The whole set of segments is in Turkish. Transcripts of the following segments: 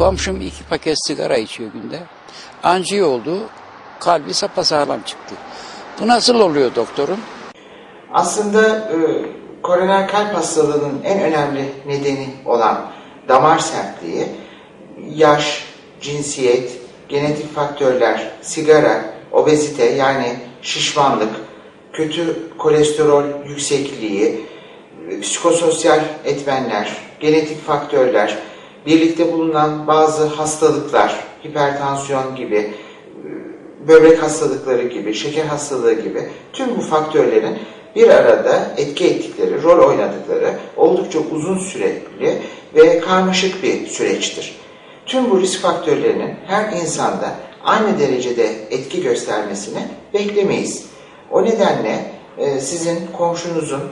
Komşum iki paket sigara içiyor günde. Anjiyo oldu. Kalbi sapasağlam çıktı. Bu nasıl oluyor doktorum? Aslında e, koroner kalp hastalığının en önemli nedeni olan damar sertliği, yaş, cinsiyet, genetik faktörler, sigara, obezite yani şişmanlık, kötü kolesterol yüksekliği, psikososyal etmenler, genetik faktörler, birlikte bulunan bazı hastalıklar, hipertansiyon gibi, e, böbrek hastalıkları gibi, şeker hastalığı gibi tüm bu faktörlerin bir arada etki ettikleri, rol oynadıkları oldukça uzun süreli ve karmaşık bir süreçtir. Tüm bu risk faktörlerinin her insanda aynı derecede etki göstermesini beklemeyiz. O nedenle e, sizin komşunuzun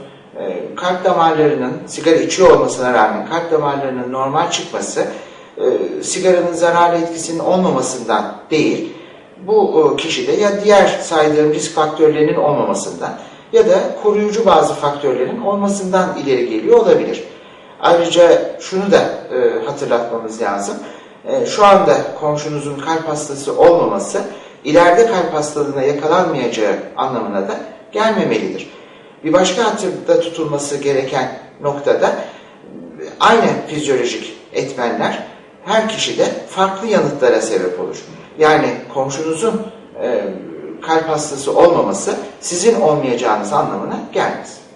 kalp damarlarının sigara içiyor olmasına rağmen kalp damarlarının normal çıkması e, sigaranın zararlı etkisinin olmamasından değil, bu kişide ya diğer saydığım risk faktörlerinin olmamasından ya da koruyucu bazı faktörlerin olmasından ileri geliyor olabilir. Ayrıca şunu da e, hatırlatmamız lazım. E, şu anda komşunuzun kalp hastası olmaması ileride kalp hastalığına yakalanmayacağı anlamına da gelmemelidir. Bir başka hatırda tutulması gereken noktada aynı fizyolojik etmenler her kişide farklı yanıtlara sebep olur. Yani komşunuzun e, kalp hastası olmaması sizin olmayacağınız anlamına gelmez.